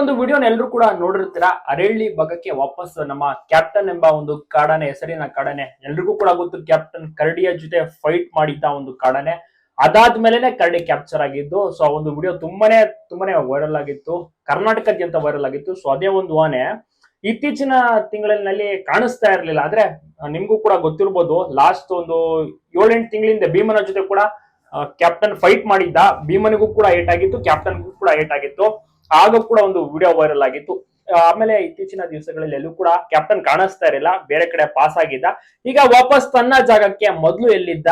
ಒಂದು ವಿಡಿಯೋನ ಎಲ್ಲರೂ ಕೂಡ ನೋಡಿರ್ತೀರಾ? ಅರಳ್ಳಿ ಭಾಗಕ್ಕೆ ವಾಪಸ್ ನಮ್ಮ ಕ್ಯಾಪ್ಟನ್ ಎಂಬ ಒಂದು ಕಾಡನೆ, ಹೆಸರಿನ ಕಾಡನೆ. ಎಲ್ರಿಗೂ ಕೂಡ ಗೊತ್ತು ಕ್ಯಾಪ್ಟನ್ ಕರಡಿಯ ಜೊತೆ ಫೈಟ್ ಮಾಡಿದ್ದ ಒಂದು ಕಾಡನೆ. ಅದಾದ್ಮೇಲೆನೆ ಕರಡಿ ಕ್ಯಾಪ್ಚರ್ ಆಗಿದ್ದು ಸೊ ಆ ಒಂದು ವಿಡಿಯೋ ತುಂಬಾನೇ ತುಂಬಾನೇ ವೈರಲ್ ಆಗಿತ್ತು. ಕರ್ನಾಟಕದಾದ್ಯಂತ ವೈರಲ್ ಆಗಿತ್ತು. ಸೊ ಅದೇ ಒಂದು ಆನೆ ಇತ್ತೀಚಿನ ತಿಂಗಳಿನಲ್ಲಿ ಕಾಣಿಸ್ತಾ ಇರಲಿಲ್ಲ. ಆದ್ರೆ ನಿಮ್ಗೂ ಕೂಡ ಗೊತ್ತಿರ್ಬೋದು ಲಾಸ್ಟ್ ಒಂದು ಏಳೆಂಟು ತಿಂಗಳಿಂದ ಭೀಮನ ಜೊತೆ ಕೂಡ ಕ್ಯಾಪ್ಟನ್ ಫೈಟ್ ಮಾಡಿದ್ದ. ಭೀಮನಿಗೂ ಕೂಡ ಏಟ್ ಆಗಿತ್ತು ಕ್ಯಾಪ್ಟನ್ಗೂ ಕೂಡ ಏಟ್ ಆಗಿತ್ತು. ಆಗ ಕೂಡ ಒಂದು ವಿಡಿಯೋ ವೈರಲ್ ಆಗಿತ್ತು. ಆಮೇಲೆ ಇತ್ತೀಚಿನ ದಿವಸಗಳಲ್ಲಿ ಎಲ್ಲೂ ಕೂಡ ಕ್ಯಾಪ್ಟನ್ ಕಾಣಿಸ್ತಾ ಇರಲಿಲ್ಲ. ಬೇರೆ ಕಡೆ ಪಾಸ್ ಆಗಿದ್ದ. ಈಗ ವಾಪಸ್ ತನ್ನ ಜಾಗಕ್ಕೆ ಮೊದಲು ಎಲ್ಲಿದ್ದ?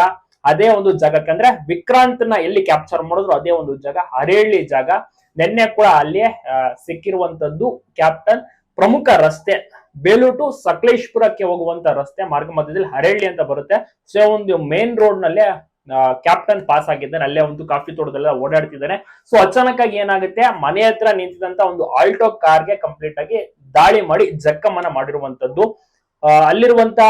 ಅದೇ ಒಂದು ಜಾಗಕ್ಕೆ ಅಂದ್ರೆ ವಿಕ್ರಾಂತ್ನ ಎಲ್ಲಿ ಕ್ಯಾಪ್ಚರ್ ಮಾಡಿದ್ರು? ಅದೇ ಒಂದು ಜಾಗ ಹರೇಳಿ ಜಾಗ. ನಿನ್ನೆ ಕೂಡ ಅಲ್ಲಿಯೇ ಸಿಕ್ಕಿರುವಂತದ್ದು ಕ್ಯಾಪ್ಟನ್ ಪ್ರಮುಖ ರಸ್ತೆ. ಬೇಲೂರು ಟು ಸಕಲೇಶ್ಪುರಕ್ಕೆ ಹೋಗುವಂತ ರಸ್ತೆ. ಮಾರ್ಗ ಮಧ್ಯದಲ್ಲಿ ಹರೇಳಿ ಅಂತ ಬರುತ್ತೆ. ಸೊ ಒಂದು ಮೇನ್ ರೋಡ್ ನಲ್ಲೇ ಕ್ಯಾಪ್ಟನ್ ಪಾಸ್ ಆಗಿದ್ದಾನೆ. ಅಲ್ಲೇ ಒಂದು ಕಾಫಿ ತೋಟದಲ್ಲ ಓಡಾಡ್ತಿದ್ದಾನೆ. ಸೊ ಅಚಾನಕ್ ಆಗಿ ಏನಾಗುತ್ತೆ? ಮನೆ ಹತ್ರ ನಿಂತಿದಂತ ಒಂದು ಆಲ್ಟೋ ಕಾರ್ಗೆ ಕಂಪ್ಲೀಟ್ ಆಗಿ ದಾಳಿ ಮಾಡಿ ಜಕ್ಕಮ್ಮನ ಮಾಡಿರುವಂತದ್ದು ಅಲ್ಲಿರುವಂತ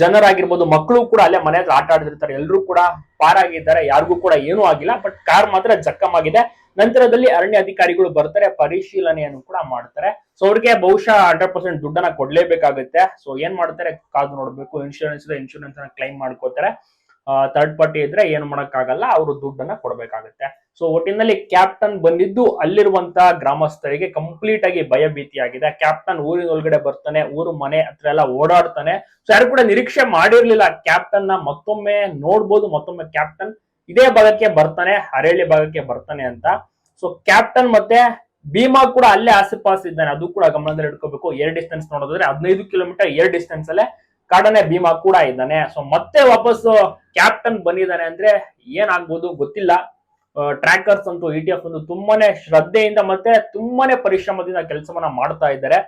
ಜನರಾಗಿರ್ಬೋದು, ಮಕ್ಕಳು ಕೂಡ ಅಲ್ಲೇ ಮನೆ ಹತ್ರ ಆಟ ಆಡ್ತಿರ್ತಾರೆ. ಎಲ್ಲರೂ ಕೂಡ ಪಾರಾಗಿದ್ದಾರೆ. ಯಾರಿಗೂ ಕೂಡ ಏನೂ ಆಗಿಲ್ಲ. ಬಟ್ ಕಾರ್ ಮಾತ್ರ ಜಕ್ಕಮ್ ಆಗಿದೆ. ನಂತರದಲ್ಲಿ ಅರಣ್ಯ ಅಧಿಕಾರಿಗಳು ಬರ್ತಾರೆ, ಪರಿಶೀಲನೆಯನ್ನು ಕೂಡ ಮಾಡ್ತಾರೆ. ಸೊ ಅವ್ರಿಗೆ ಬಹುಶಃ ಹಂಡ್ರೆಡ್ ಪರ್ಸೆಂಟ್ ದುಡ್ಡನ್ನ ಕೊಡ್ಲೇಬೇಕಾಗುತ್ತೆ. ಸೊ ಏನ್ ಮಾಡ್ತಾರೆ? ಕಾದು ನೋಡ್ಬೇಕು. ಇನ್ಶೂರೆನ್ಸ್ ಇನ್ಶೂರೆನ್ಸ್ ಕ್ಲೈಮ್ ಮಾಡ್ಕೋತಾರೆ. ಥರ್ಡ್ ಪಾರ್ಟಿ ಇದ್ರೆ ಏನು ಮಾಡೋಕ್ಕಾಗಲ್ಲ, ಅವರು ದುಡ್ಡನ್ನ ಕೊಡಬೇಕಾಗುತ್ತೆ. ಸೊ ಒಟ್ಟಿನಲ್ಲಿ ಕ್ಯಾಪ್ಟನ್ ಬಂದಿದ್ದು ಅಲ್ಲಿರುವಂತ ಗ್ರಾಮಸ್ಥರಿಗೆ ಕಂಪ್ಲೀಟ್ ಆಗಿ ಭಯಭೀತಿಯಾಗಿದೆ ಕ್ಯಾಪ್ಟನ್ ಊರಿನ ಒಳಗಡೆ ಬರ್ತಾನೆ, ಊರು ಮನೆ ಹತ್ರ ಎಲ್ಲ ಓಡಾಡ್ತಾನೆ. ಸೊ ಯಾರು ಕೂಡ ನಿರೀಕ್ಷೆ ಮಾಡಿರ್ಲಿಲ್ಲ. ಕ್ಯಾಪ್ಟನ್ನ ಮತ್ತೊಮ್ಮೆ ನೋಡ್ಬೋದು, ಮತ್ತೊಮ್ಮೆ ಕ್ಯಾಪ್ಟನ್ ಇದೇ ಭಾಗಕ್ಕೆ ಬರ್ತಾನೆ ಹರೇಳಿ ಭಾಗಕ್ಕೆ ಬರ್ತಾನೆ ಅಂತ. ಸೊ ಕ್ಯಾಪ್ಟನ್ ಮತ್ತೆ ಭೀಮಾ ಕೂಡ ಅಲ್ಲೇ ಆಸುಪಾಸು ಇದ್ದಾನೆ. ಅದು ಕೂಡ ಗಮನದಲ್ಲಿ ಇಟ್ಕೋಬೇಕು ಏರ್ ಡಿಸ್ಟೆನ್ಸ್ ನೋಡೋದಾದ್ರೆ ಹದಿನೈದು ಕಿಲೋಮೀಟರ್ ಏರ್ ಡಿಸ್ಟೆನ್ಸ್ ಅಲ್ಲೇ ಕಾಡನೆ ಭೀಮಾ ಕೂಡ ಇದ್ದಾನೆ. ಸೊ ಮತ್ತೆ ವಾಪಸ್ ಕ್ಯಾಪ್ಟನ್ ಬಂದಿದ್ದಾನೆ ಅಂದ್ರೆ ಏನಾಗ್ಬೋದು ಗೊತ್ತಿಲ್ಲ. ಟ್ರ್ಯಾಕರ್ಸ್ ಅಂತೂ ಇ ಟಿ ಎಫ್ ಒಂದು ತುಂಬಾನೇ ಶ್ರದ್ಧೆಯಿಂದ ಮತ್ತೆ ತುಂಬಾನೇ ಪರಿಶ್ರಮದಿಂದ ಕೆಲಸವನ್ನ ಮಾಡ್ತಾ ಇದ್ದಾರೆ.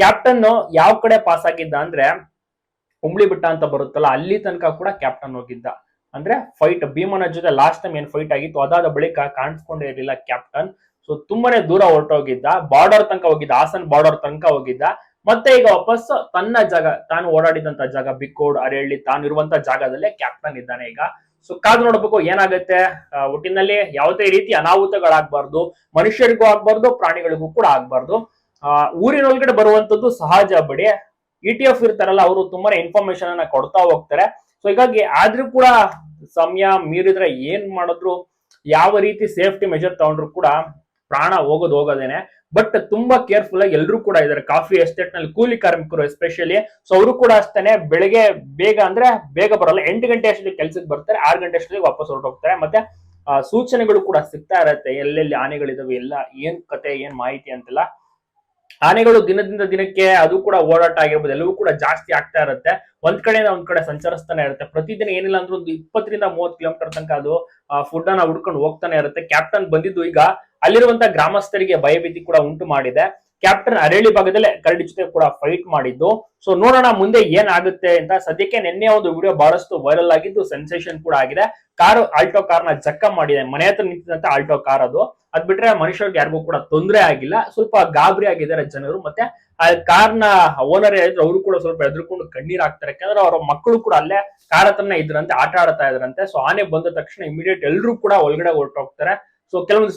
ಕ್ಯಾಪ್ಟನ್ ಯಾವ ಕಡೆ ಪಾಸ್ ಆಗಿದ್ದ ಅಂದ್ರೆ ಉಂಬ್ಳಿ ಬಿಟ್ಟ ಅಂತ ಬರುತ್ತಲ್ಲ, ಅಲ್ಲಿ ತನಕ ಕೂಡ ಕ್ಯಾಪ್ಟನ್ ಹೋಗಿದ್ದ. ಅಂದ್ರೆ ಫೈಟ್ ಭೀಮನ ಜೊತೆ ಲಾಸ್ಟ್ ಟೈಮ್ ಏನ್ ಫೈಟ್ ಆಗಿತ್ತು, ಅದಾದ ಬಳಿಕ ಕಾಣಿಸ್ಕೊಂಡೇ ಇರಲಿಲ್ಲ ಕ್ಯಾಪ್ಟನ್ ಸೊ ತುಂಬಾನೇ ದೂರ ಹೊರಟೋಗಿದ್ದ. ಬಾರ್ಡರ್ ತನಕ ಹೋಗಿದ್ದ, ಹಾಸನ್ ಬಾರ್ಡರ್ ತನಕ ಹೋಗಿದ್ದ. ಮತ್ತೆ ಈಗ ವಾಪಸ್ ತನ್ನ ಜಾಗ ತಾನು ಓಡಾಡಿದಂತ ಜಾಗ ಬಿಕ್ಕೋಡ್ ಅರೆಹಳ್ಳಿ ತಾನು ಇರುವಂತ ಜಾಗದಲ್ಲೇ ಕ್ಯಾಪ್ಟನ್ ಇದ್ದಾನೆ ಈಗ. ಸೊ ಕಾದು ನೋಡ್ಬೇಕು ಏನಾಗುತ್ತೆ? ಒಟ್ಟಿನಲ್ಲಿ ಯಾವುದೇ ರೀತಿ ಅನಾಹುತಗಳಾಗ್ಬಾರ್ದು ಮನುಷ್ಯರಿಗೂ ಆಗ್ಬಾರ್ದು ಪ್ರಾಣಿಗಳಿಗೂ ಕೂಡ ಆಗ್ಬಾರ್ದು. ಆ, ಊರಿನೊಳಗಡೆ ಬರುವಂತದ್ದು ಸಹಜ ಬಿಡಿ. ಇ ಟಿ ಎಫ್ ಇರ್ತಾರಲ್ಲ ಅವರು ತುಂಬಾನೇ ಇನ್ಫಾರ್ಮೇಶನ್ ಅನ್ನ ಕೊಡ್ತಾ ಹೋಗ್ತಾರೆ. ಸೊ ಹೀಗಾಗಿ ಆದ್ರೂ ಕೂಡ ಸಮಯ ಮೀರಿದ್ರೆ ಏನ್ ಮಾಡಿದ್ರು ಯಾವ ರೀತಿ ಸೇಫ್ಟಿ ಮೆಜರ್ ತಗೊಂಡ್ರು ಕೂಡ ಪ್ರಾಣ ಹೋಗೋದು ಹೋಗೋದೇನೆ. ಬಟ್ ತುಂಬಾ ಕೇರ್ಫುಲ್ ಆಗಿ ಎಲ್ಲರೂ ಕೂಡ ಇದಾರೆ ಕಾಫಿ ಎಸ್ಟೇಟ್ನಲ್ಲಿ ಕೂಲಿ ಕಾರ್ಮಿಕರು ಎಸ್ಪೆಷಲಿ ಸೊ ಅವರು ಕೂಡ ಅಷ್ಟೇ ಬೆಳಗ್ಗೆ ಬೇಗ ಅಂದ್ರೆ ಬೇಗ ಬರಲ್ಲ. ಎಂಟು ಗಂಟೆ ಅಷ್ಟೊತ್ತಿಗೆ ಕೆಲ್ಸಕ್ಕೆ ಬರ್ತಾರೆ. ಆರು ಗಂಟೆ ಅಷ್ಟೊತ್ತಿಗೆ ವಾಪಸ್ ಹೊರಟೋಗ್ತಾರೆ ಮತ್ತೆ ಸೂಚನೆಗಳು ಕೂಡ ಸಿಗ್ತಾ ಇರತ್ತೆ. ಎಲ್ಲೆಲ್ಲಿ ಆನೆಗಳಿದಾವೆ, ಎಲ್ಲ ಏನ್ ಕತೆ, ಏನ್ ಮಾಹಿತಿ ಅಂತೆಲ್ಲ. ಆನೆಗಳು ದಿನದಿಂದ ದಿನಕ್ಕೆ ಅದು ಕೂಡ ಓಡಾಟ ಆಗಿರ್ಬೋದು. ಎಲ್ಲವೂ ಕೂಡ ಜಾಸ್ತಿ ಆಗ್ತಾ ಇರುತ್ತೆ. ಒಂದ್ ಕಡೆಯಿಂದ ಒಂದ್ ಕಡೆ ಸಂಚರಿಸ್ತಾನೆ ಇರುತ್ತೆ. ಪ್ರತಿದಿನ ಏನಿಲ್ಲ ಅಂದ್ರೆ ಒಂದು ಇಪ್ಪತ್ತರಿಂದ ಮೂವತ್ತು ಕಿಲೋಮೀಟರ್ ತನಕ ಅದು ಫುಡ್ ಅನ್ನ ಹುಡ್ಕೊಂಡು ಹೋಗ್ತಾನೆ ಇರುತ್ತೆ. ಕ್ಯಾಪ್ಟನ್ ಬಂದಿದ್ದು ಈಗ ಅಲ್ಲಿರುವಂತ ಗ್ರಾಮಸ್ಥರಿಗೆ ಭಯಭೀತಿ ಕೂಡ ಉಂಟು ಮಾಡಿದೆ. ಕ್ಯಾಪ್ಟನ್ ಅರಳಿ ಭಾಗದಲ್ಲೇ ಕರಡಿ ಜೊತೆ ಕೂಡ ಫೈಟ್ ಮಾಡಿದ್ದು. ಸೊ ನೋಡೋಣ ಮುಂದೆ ಏನಾಗುತ್ತೆ ಅಂತ. ಸದ್ಯಕ್ಕೆ ನಿನ್ನೆ ಒಂದು ವಿಡಿಯೋ ಬಹಳಷ್ಟು ವೈರಲ್ ಆಗಿದ್ದು ಸೆನ್ಸೇಷನ್ ಕೂಡ ಆಗಿದೆ. ಕಾರು ಆಲ್ಟೋ ಕಾರ್ನ ಜಕ್ಕ ಮಾಡಿದೆ. ಮನೆ ಹತ್ರ ನಿಂತಿದಂತ ಆಲ್ಟೋ ಕಾರ್ ಅದು. ಅದ್ ಬಿಟ್ರೆ ಮನುಷ್ಯರಿಗೆ ಯಾರಿಗೂ ಕೂಡ ತೊಂದರೆ ಆಗಿಲ್ಲ. ಸ್ವಲ್ಪ ಗಾಬರಿ ಆಗಿದ್ದಾರೆ ಜನರು. ಮತ್ತೆ ಆ ಕಾರ್ನ ಓನರ್ ಇದ್ರೆ ಅವರು ಕೂಡ ಸ್ವಲ್ಪ ಎದ್ರುಕೊಂಡು ಕಣ್ಣೀರ್ ಹಾಕ್ತಾರೆ. ಯಾಕಂದ್ರೆ ಅವರ ಮಕ್ಕಳು ಕೂಡ ಅಲ್ಲೇ ಕಾರ್ ಹತ್ರನೇ ಇದ್ರಂತೆ, ಆಟ ಆಡ್ತಾ ಇದ್ರಂತೆ. ಸೊ ಆನೆ ಬಂದ ತಕ್ಷಣ ಇಮಿಡಿಯೇಟ್ ಎಲ್ಲರೂ ಕೂಡ ಒಳಗಡೆ ಹೊರಟೋಗ್ತಾರೆ. ಸೊ ಕೆಲವೊಂದು